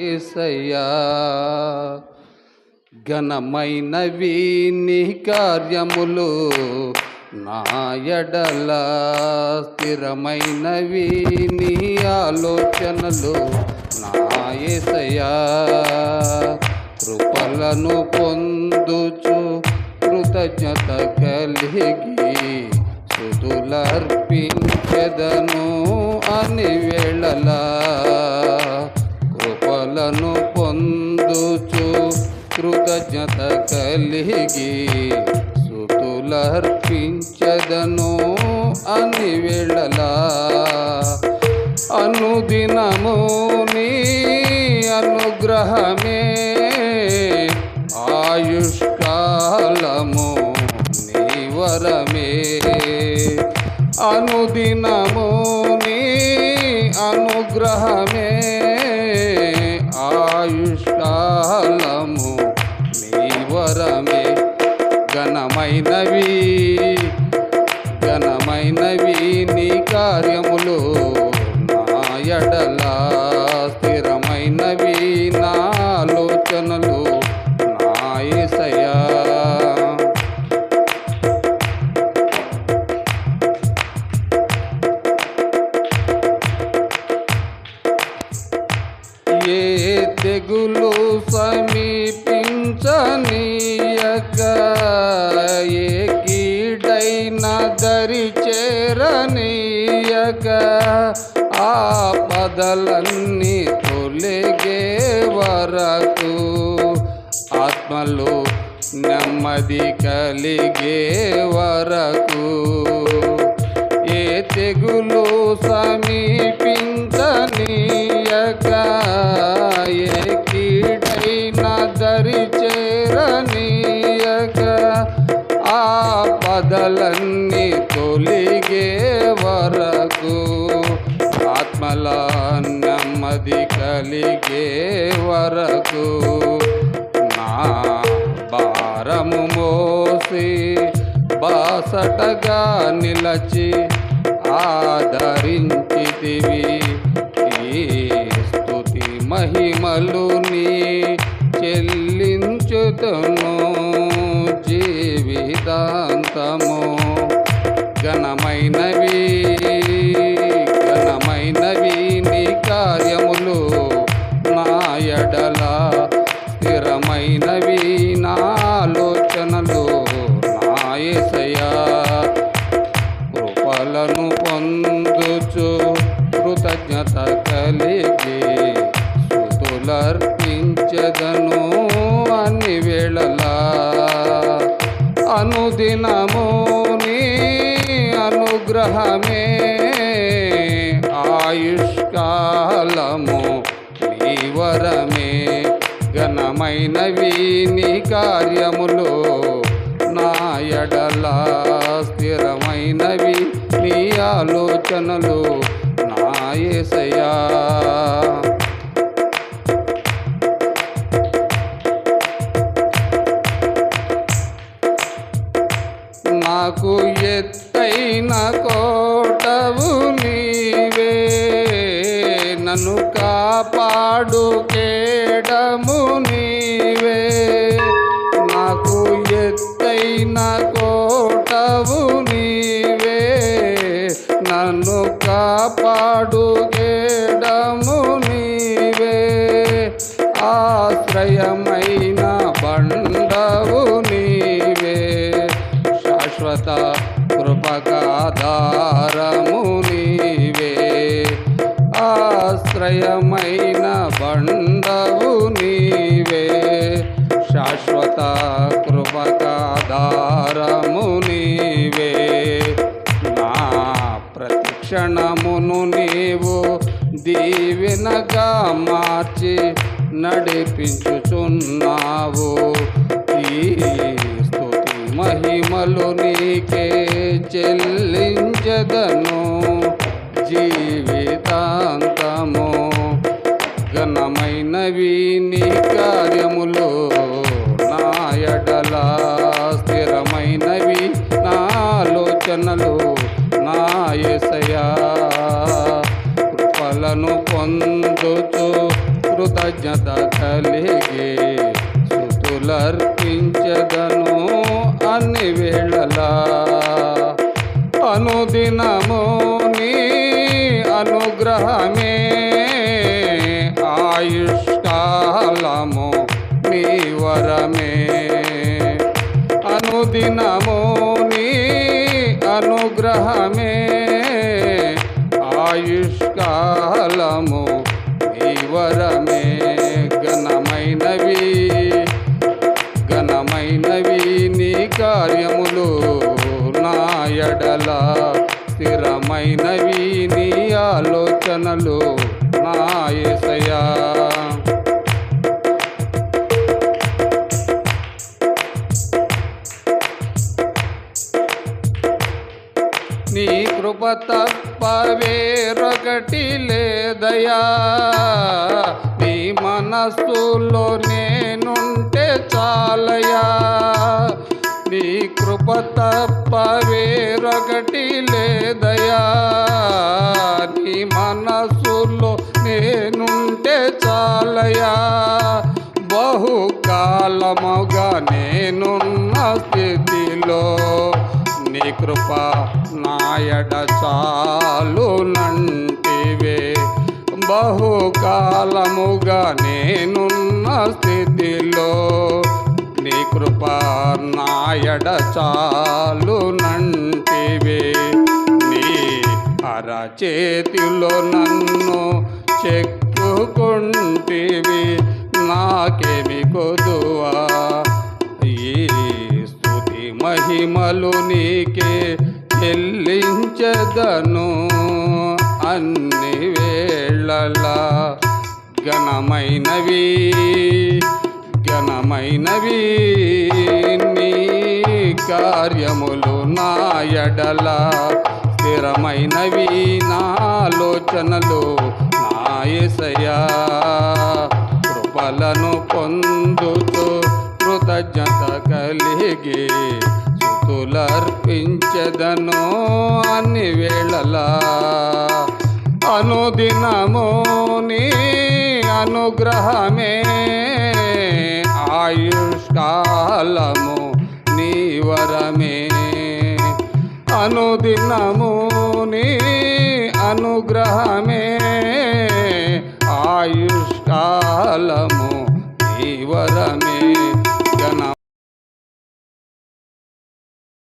ఏసయ్యా ఘనమైనవి నీ కార్యములు నా ఎడల స్థిరమైనవి నీ ఆలోచనలు నా ఏసయ్యా. కృపలను పొందుచు కృతజ్ఞత కలిగి సుతులర్పించదను అని వేళలా. కృపలను పొందుచు కృతజ్ఞత కలిగి సుతులర్పించదను అని వెళ్ళలా అనుదినము నీ అనుగ్రహమే ఆయుష్కాలము నీ వరమే. అనుదినము నీ అనుగ్రహమే ఘనమైనవి ఘనమైనవి నీ కార్యములు. నా ఎడల స్థిరమైనవి నా ఆలోచనలు. నా ఏ తెగులు సమీప దరి చేరనీయక ఆ పదలన్నీ తొలగే వరకు ఆత్మలో నెమ్మది కలిగే వరకు ఏ తెగులు సమీపించనీయక ఏ బాధలన్నీ తొలిగే వరకు ఆత్మల నెమ్మది కలిగే వరకు నా భారము మోసి బాసటగా నిలచి ఆదరించితివి. ఈ స్థుతి మహిమలు కృతజ్ఞత కలిగి స్థుతులర్పించదను అన్ని వేళలా. అనుదినము నీ అనుగ్రహమే ఆయుష్కాలము నీ వరమే. ఘనమైనవి నీ కార్యములు నా ఎడలా స్థిరమైనవి నీ ఆలోచనలు నా నాకు ఎత్తైన కోటవు నీవే నన్ను కాపాడు కేడము నీవే. నాకు ఎత్తైన కోటవు కాపాడు కేడము నీవే. ఆశ్రయమైన బండవు నీవే. శాశ్వత కృపకాధారము నీవే. ఆశ్రయమైన బండవు నీవే. శాశ్వత కృపకాధారము నీవే. క్షణమును నీవు దీవెనగా మార్చి నడిపించుచున్నావు. ఈ స్తుతి మహిమలు నీకే చెల్లించదను. జీవితాంతము ఘనమైనవి నీ కార్యములు. నాయడలా స్థిరమైనవి నా ఆలోచనలు. ఏసయా కృపలను పొందుచు కృతజ్ఞత కలిగి సుతులర్పించదను అన్ని వేళలా. అనుదినము నీ అనుగ్రహమే ఆయుష్కాలము నీ వరమే. అనుదినము అనుగ్రహమే ఆయుష్కాలము ఈ వరమే ఘనమైనవి. ఘనమైనవి నీ కార్యములు నా ఎడల స్థిరమైనవి నీ ఆలోచనలు నా ఎసయా నీ కృప తప్ప వేరొకటి లేదయా? నీ మనస్సులో నేనుంటే చాలయా? నీ కృప తప్ప వేరొకటి లేదయా? నీ మనస్సులో నేనుంటే చాలయా? బహుకాలముగా నేనున్న స్థితిలో నీ కృప నాయడ చాలు నంటివే. బహుకాలముగా నేనున్న స్థితిలో నీ కృప నాయడ చాలు నంటివే. నీ అరచేతిలో నన్ను చెక్కుకుంటివి. నాకేమి కొదువా మహిమలు నీకే చెల్లించదను అన్ని వేళలా ఘనమైనవి ఘనమైనవి నీ కార్యములు నాయడల స్థిరమైనవి నాలోచనలు నాయసయా కృపలను పొందుతూ కృతజ్ఞత కలిగి స్థుతులర్పించదను అన్ని వేళలా అనుదినము నీ అనుగ్రహమే. ఆయుష్కాలము నీ వరమే. అనుదినము నీ అనుగ్రహమే. ఆయుష్కాలము నీ వరమే.